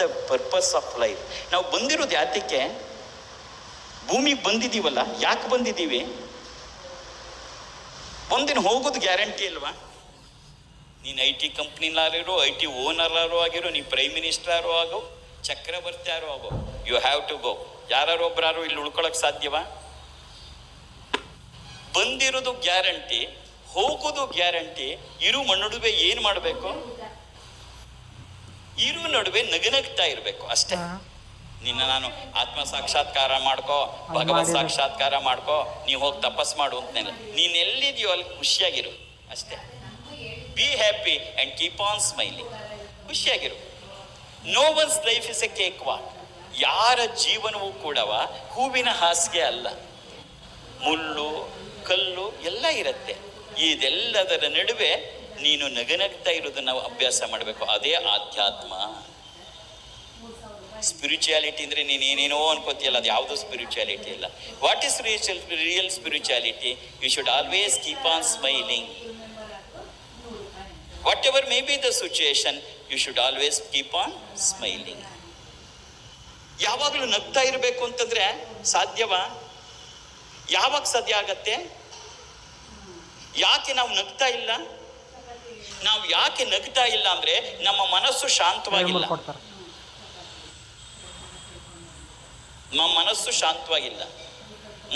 The purpose of life ನಾವು ಬಂದಿರೋದು ಯಾತಕ್ಕೆ? ಭೂಮಿಗೆ ಬಂದಿದ್ದೀವಲ್ಲ ಯಾಕೆ ಬಂದಿದ್ದೀವಿ ಒಂದಿನ ಹೋಗೋದು ಗ್ಯಾರಂಟಿ ಅಲ್ವಾ ನೀನು ಐ ಟಿ ಕಂಪ್ನಿಲಾರಿರೋ, ಐ ಟಿ ಓನರ್ಲಾರು ಆಗಿರೋ, ನೀ ಪ್ರೈಮ್ ಮಿನಿಸ್ಟರ್ ಆಗೋ ಚಕ್ರವರ್ತಿ ಯಾರು ಆಗೋ ಯು ಹ್ಯಾವ್ ಟು ಗೋ ಯಾರು ಒಬ್ಬರಾರು ಇಲ್ಲಿ ಉಳ್ಕೊಳಕ್ ಸಾಧ್ಯವಾ? ಬಂದಿರೋದು ಗ್ಯಾರಂಟಿ, ಹೋಗೋದು ಗ್ಯಾರಂಟಿ, ಇರು ಮಣ್ಣುಡುವೆ ಏನು ಮಾಡಬೇಕು? ಇರು ನಡುವೆ ನಗನಗ್ತಾ ಇರಬೇಕು ಅಷ್ಟೇ. ನಿನ್ನ ನಾನು ಆತ್ಮ ಸಾಕ್ಷಾತ್ಕಾರ ಮಾಡ್ಕೋ ಭಗವತ್ ಸಾಕ್ಷಾತ್ಕಾರ ಮಾಡ್ಕೋ ನೀವು ಹೋಗಿ ತಪಸ್ ಮಾಡು ಅಂತ ನೀನ್ ಎಲ್ಲಿದೆಯೋ ಅಲ್ಲಿ ಖುಷಿಯಾಗಿರು ಅಷ್ಟೇ. Be happy and keep on smiling ಖುಷಿಯಾಗಿರು. No one's life is a cakewalk ಯಾರ ಜೀವನವೂ ಕೂಡವ ಹೂವಿನ ಹಾಸಿಗೆ ಅಲ್ಲ. ಮುಳ್ಳು ಕಲ್ಲು ಎಲ್ಲ ಇರುತ್ತೆ. ಇದೆಲ್ಲದರ ನಡುವೆ ನೀನು ನಗನಗ್ತಾ ಇರೋದನ್ನ ನಾವು ಅಭ್ಯಾಸ ಮಾಡಬೇಕು. ಅದೇ ಆಧ್ಯಾತ್ಮ. ಸ್ಪಿರಿಚುಯಾಲಿಟಿ ಅಂದ್ರೆ ನೀನು ಏನೇನೋ ಅನ್ಕೋತಿಯಲ್ಲ, ಅದು ಯಾವುದೋ ಸ್ಪಿರಿಚುಯಾಲಿಟಿ ಇಲ್ಲ. What is real real spirituality you should always keep on smiling whatever may be the situation you should always keep on smiling ಯಾವಾಗಲೂ ನಗ್ತಾ ಇರಬೇಕು ಅಂತಂದ್ರೆ ಸಾಧ್ಯವಾ? ಯಾವಾಗ ಸಾಧ್ಯ ಆಗತ್ತೆ? ಯಾಕೆ ನಾವು ನಗ್ತಾ ಇಲ್ಲ? ನಾವು ಯಾಕೆ ನಗ್ತಾ ಇಲ್ಲ ಅಂದ್ರೆ ನಮ್ಮ ಮನಸ್ಸು ಶಾಂತವಾಗಿಲ್ಲ. ನಮ್ಮ ಮನಸ್ಸು ಶಾಂತವಾಗಿಲ್ಲ.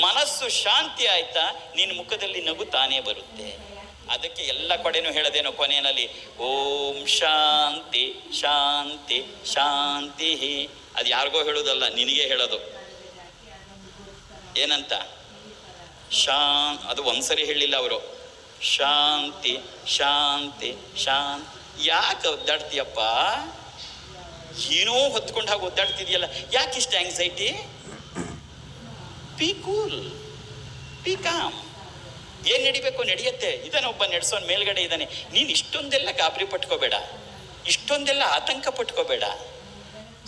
ಮನಸ್ಸು ಶಾಂತಿ ಆಯ್ತಾ ನಿನ್ನ ಮುಖದಲ್ಲಿ ನಗು ತಾನೇ ಬರುತ್ತೆ. ಅದಕ್ಕೆ ಎಲ್ಲ ಕಡೆನೂ ಹೇಳದೇನೋ ಕೊನೆಯಲ್ಲಿ ಓಂ ಶಾಂತಿ ಶಾಂತಿ ಶಾಂತಿ ಅದು ಯಾರಿಗೋ ಹೇಳೋದಲ್ಲ ನಿನಗೆ ಹೇಳೋದು. ಏನಂತ? ಶಾಂತ್ ಅದು ಒಂದ್ಸರಿ ಹೇಳಿಲ್ಲ ಅವರು. ಶಾಂತಿ ಶಾಂತಿ ಶಾಂತಿ. ಯಾಕೆ ಒದ್ದಾಡ್ತೀಯಪ್ಪ? ಏನೋ ಹೊತ್ಕೊಂಡು ಹಾಗೆ ಒದ್ದಾಡ್ತಿದೆಯಲ್ಲ, ಯಾಕೆ ಇಷ್ಟ anxiety be cool be calm ಏನ್ ನಡಿಬೇಕು? ನಡೆಯುತ್ತೆ. ಇದನ್ನ ಒಬ್ಬ ನಡೆಸೋನ್ ಮೇಲ್ಗಡೆ ಇದ್ದಾನೆ ನೀನು ಇಷ್ಟೊಂದೆಲ್ಲ ಗಾಬರಿ ಪಟ್ಕೋಬೇಡ. ಇಷ್ಟೊಂದೆಲ್ಲ ಆತಂಕ ಪಟ್ಕೋಬೇಡ.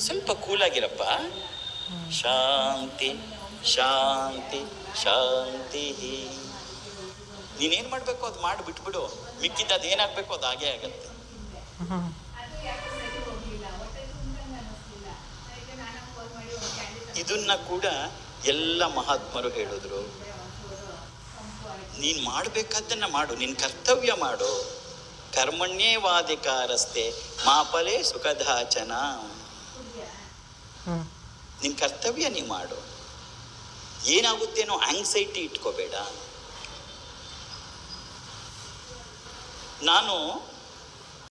ಸ್ವಲ್ಪ ಕೂಲಾಗಿರಪ್ಪ ಶಾಂತಿ ಶಾಂತಿ ಶಾಂತಿ. ನೀನೇನ್ ಮಾಡ್ಬೇಕು ಅದು ಮಾಡಿ ಬಿಟ್ಬಿಡು. ಮಿಕ್ಕಿದ್ದು ಅದು ಏನಾಗ್ಬೇಕು ಅದು ಹಾಗೇ ಆಗತ್ತೆ. ಇದನ್ನ ಕೂಡ ಎಲ್ಲ ಮಹಾತ್ಮರು ಹೇಳಿದ್ರು. ನೀನ್ ಮಾಡ್ಬೇಕಾದನ್ನ ಮಾಡು ನಿನ್ ಕರ್ತವ್ಯ ಮಾಡು. ಕರ್ಮಣ್ಯೇವಾಧಿಕಾರಸ್ತೆ ಮಾಪಲೇ ಸುಖದಾಚನ. ನಿನ್ನ ನಿನ್ ಕರ್ತವ್ಯ ನೀ ಮಾಡು. ಏನಾಗುತ್ತೇನೋ ಆಂಗ್ಸೈಟಿ ಇಟ್ಕೋಬೇಡ. ನಾನು